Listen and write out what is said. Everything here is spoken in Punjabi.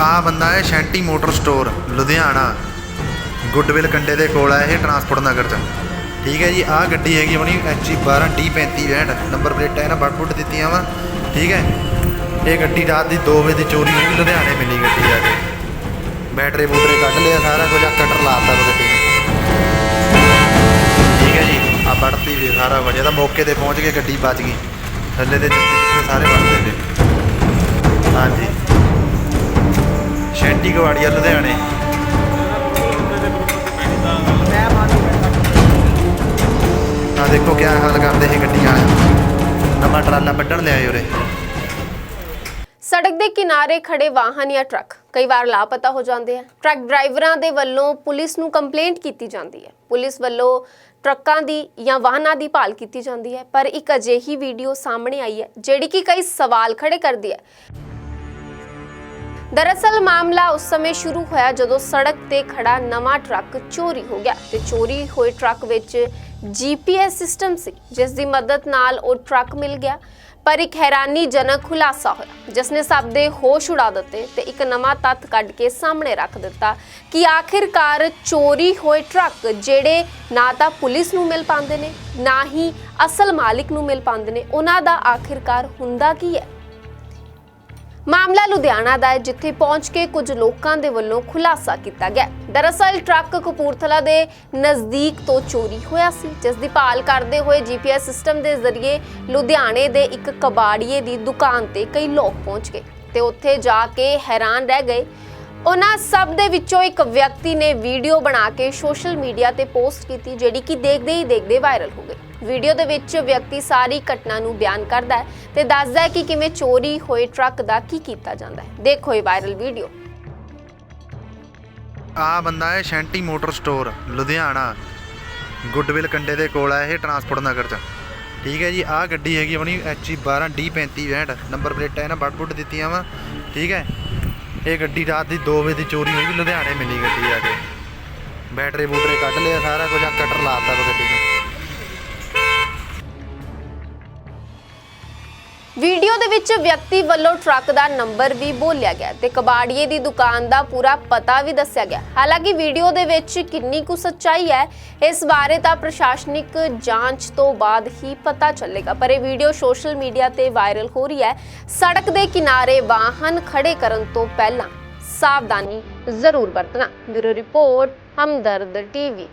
ਆ ਬੰਦਾ ਹੈ Shanty motor store, Ludhiana, goodwill ਕੰਡੇ ਦੇ ਕੋਲ ਹੈ ਇਹ ਟਰਾਂਸਪੋਰਟ ਨਗਰ ਚ। ਠੀਕ ਹੈ ਜੀ ਆ ਗੱਡੀ ਹੈਗੀ ਆਪਣੀ ਐਚਜੀ 12 D35 ਵੈਂਡ ਨੰਬਰ ਪਲੇਟਾਂ ਇਹਨਾਂ ਵੱਡ ਫੁੱਟ ਦਿੱਤੀਆਂ ਵਾ। ਠੀਕ ਹੈ, ਇਹ ਗੱਡੀ ਰਾਤ ਦੀ 2 ਵਜੇ ਦੀ ਚੋਰੀ ਹੋਈ, ਲੁਧਿਆਣੇ ਮਿਲੀ ਗੱਡੀ ਆ ਕੇ। ਬੈਟਰੀ ਬੂਟਰੇ ਕੱਢ ਲਿਆ, ਸਾਰਾ ਕੁਝ ਆ, ਕਟਰ ਲਾਤਾ ਵਾ ਗੱਡੀ ਨੂੰ ਠੀਕ ਹੈ ਜੀ, ਆ ਵੜਤੀ ਵੀ ਸਾਰਾ ਵਜੇ ਤਾਂ ਮੌਕੇ ਤੇ ਪਹੁੰਚ ਕੇ ਗੱਡੀ ਬਚ ਗਈ। ਥੱਲੇ ਦੇ ਚਿੱਟੇ ਸਾਰੇ ਵੜਦੇ ਤੇ ਹਾਂਜੀ। ਸ਼ੈਂਟੀ ਗਵਾੜੀਆ ਲੁਧਿਆਣੇ। ਆ ਦੇਖੋ ਕਿਆ ਹਾਲ ਕਰਦੇ ਇਹ ਗੱਡੀਆਂ। ਨਵਾਂ ਟਰਾਲਾ ਵੱਢਣ ਲਿਆਏ ਉਰੇ। ਸੜਕ ਦੇ ਕਿਨਾਰੇ ਖੜੇ ਵਾਹਨ ਜਾਂ ਟਰੱਕ ਕਈ ਵਾਰ ਲਾਪਤਾ ਹੋ ਜਾਂਦੇ ਆ। ਟਰੱਕ ਡਰਾਈਵਰਾਂ ਦੇ ਵੱਲੋਂ ਪੁਲਿਸ ਨੂੰ ਕੰਪਲੇਂਟ ਕੀਤੀ ਜਾਂਦੀ ਹੈ। ਪੁਲਿਸ ਵੱਲੋਂ ਟਰੱਕਾਂ ਦੀ ਜਾਂ ਵਾਹਨਾਂ ਦੀ ਭਾਲ ਕੀਤੀ ਜਾਂਦੀ ਹੈ। ਪਰ ਇੱਕ ਅਜਿਹੀ ਵੀਡੀਓ ਸਾਹਮਣੇ ਆਈ ਹੈ ਜਿਹੜੀ ਕਿ ਕਈ ਸਵਾਲ ਖੜੇ ਕਰਦੀ ਹੈ। ਦਰਅਸਲ ਮਾਮਲਾ ਉਸ ਸਮੇਂ ਸ਼ੁਰੂ ਹੋਇਆ ਜਦੋਂ ਸੜਕ ਤੇ ਖੜਾ ਨਵਾਂ ਟਰੱਕ ਚੋਰੀ ਹੋ ਗਿਆ ਤੇ ਚੋਰੀ ਹੋਏ ਟਰੱਕ ਵਿੱਚ ਜੀਪੀਐਸ ਸਿਸਟਮ ਸੀ, ਜਿਸ ਦੀ ਮਦਦ ਨਾਲ ਉਹ ਟਰੱਕ ਮਿਲ ਗਿਆ। ਪਰ ਇੱਕ ਹੈਰਾਨੀਜਨਕ ਖੁਲਾਸਾ ਹੋਇਆ, ਜਿਸ ਨੇ ਸਭ ਦੇ ਹੋਸ਼ ਉਡਾ ਦਿੱਤੇ ਤੇ ਇੱਕ ਨਵਾਂ ਤੱਥ ਕੱਢ ਕੇ ਸਾਹਮਣੇ ਰੱਖ ਦਿੱਤਾ ਕਿ ਆਖਿਰਕਾਰ ਚੋਰੀ ਹੋਏ ਟਰੱਕ ਜਿਹੜੇ ਨਾ ਤਾਂ ਪੁਲਿਸ ਨੂੰ ਮਿਲ ਪਾਉਂਦੇ ਨੇ, ਨਾ ਹੀ ਅਸਲ ਮਾਲਿਕ ਨੂੰ ਮਿਲ ਪਾਉਂਦੇ ਨੇ। ਉਹਨਾਂ ਦਾ ਆਖਿਰਕਾਰ ਹੁੰਦਾ ਕੀ ਹੈ? ਮਾਮਲਾ ਲੁਧਿਆਣਾ ਦਾ ਹੈ, ਜਿੱਥੇ ਪਹੁੰਚ ਕੇ ਕੁਝ ਲੋਕਾਂ ਦੇ ਵੱਲੋਂ ਖੁਲਾਸਾ ਕੀਤਾ ਗਿਆ। ਦਰਅਸਲ, ਟਰੱਕ ਕਪੂਰਥਲਾ ਦੇ ਨਜ਼ਦੀਕ ਤੋਂ ਚੋਰੀ ਹੋਇਆ ਸੀ, ਜਿਸ ਦੀ ਭਾਲ ਕਰਦੇ ਹੋਏ ਜੀਪੀਐਸ ਸਿਸਟਮ ਦੇ ਜ਼ਰੀਏ ਲੁਧਿਆਣੇ ਦੇ ਇੱਕ ਕਬਾੜੀਏ ਦੀ ਦੁਕਾਨ ਤੇ ਕਈ ਲੋਕ ਪਹੁੰਚ ਗਏ ਤੇ ਉੱਥੇ ਜਾ ਕੇ ਹੈਰਾਨ ਰਹਿ ਗਏ ਉਹਨਾਂ ਸਭ ਦੇ ਵਿੱਚੋਂ ਇੱਕ ਵਿਅਕਤੀ ਨੇ ਵੀਡੀਓ ਬਣਾ ਕੇ ਸੋਸ਼ਲ ਮੀਡੀਆ ਤੇ ਪੋਸਟ ਕੀਤੀ, ਜਿਹੜੀ ਕਿ ਦੇਖਦੇ ਹੀ ਦੇਖਦੇ ਵਾਇਰਲ ਹੋ ਗਈ। ਵੀਡੀਓ ਦੇ ਵਿੱਚ ਵਿਅਕਤੀ ਸਾਰੀ ਘਟਨਾ ਨੂੰ ਬਿਆਨ ਕਰਦਾ ਹੈ ਤੇ ਦੱਸਦਾ ਹੈ ਕਿ ਕਿਵੇਂ ਚੋਰੀ ਹੋਏ ਟਰੱਕ ਦਾ ਕੀ ਕੀਤਾ ਜਾਂਦਾ ਹੈ। ਦੇਖੋ ਇਹ ਵਾਇਰਲ ਵੀਡੀਓ। ਆ ਬੰਦਾ ਹੈ Shanty motor store, Ludhiana. Goodwill ਕੰਡੇ ਦੇ ਕੋਲ ਹੈ ਇਹ ਟਰਾਂਸਪੋਰਟ ਨਗਰ ਚ। ਠੀਕ ਹੈ ਜੀ ਆ ਗੱਡੀ ਹੈਗੀ ਆਪਣੀ ਐਚਜੀ 12 D35 ਵੈਂਡ ਨੰਬਰ ਪਲੇਟਾਂ ਇਹਨਾਂ ਵੱਡ ਫੁੱਟ ਦਿੱਤੀਆਂ ਵਾ। ਠੀਕ ਹੈ ਇਹ ਗੱਡੀ ਰਾਤ ਦੀ 2 ਵਜੇ ਦੀ ਚੋਰੀ ਹੋਈ ਲੁਧਿਆਣੇ ਮਿਲੀ ਗੱਡੀ ਆ ਕੇ। ਬੈਟਰੀ ਬੂਟਰੇ ਕੱਢ ਲਿਆ ਸਾਰਾ ਕੁਝ ਆ ਕਟਰ ਲਾਤਾ ਵਾ ਗੱਡੀ ਨੂੰ। ਵੀਡੀਓ ਦੇ ਵਿੱਚ ਵਿਅਕਤੀ ਵੱਲੋਂ ਟਰੱਕ ਦਾ ਨੰਬਰ ਵੀ ਬੋਲਿਆ ਗਿਆ ਤੇ ਕਬਾੜੀਏ ਦੀ ਦੁਕਾਨ ਦਾ ਪੂਰਾ ਪਤਾ ਵੀ ਦੱਸਿਆ ਗਿਆ। ਹਾਲਾਂਕਿ ਵੀਡੀਓ ਦੇ ਵਿੱਚ ਕਿੰਨੀ ਕੁ ਸੱਚਾਈ ਹੈ, ਇਸ ਬਾਰੇ ਤਾਂ ਪ੍ਰਸ਼ਾਸਨਿਕ ਜਾਂਚ ਤੋਂ ਬਾਅਦ ਹੀ ਪਤਾ ਚੱਲੇਗਾ। ਪਰ ਇਹ ਵੀਡੀਓ ਸੋਸ਼ਲ ਮੀਡੀਆ ਤੇ ਵਾਇਰਲ ਹੋ ਰਹੀ ਹੈ। ਸੜਕ ਦੇ ਕਿਨਾਰੇ ਵਾਹਨ ਖੜੇ ਕਰਨ ਤੋਂ ਪਹਿਲਾਂ ਸਾਵਧਾਨੀ ਜ਼ਰੂਰ ਵਰਤਣਾ। Bureau report, Hamdard TV.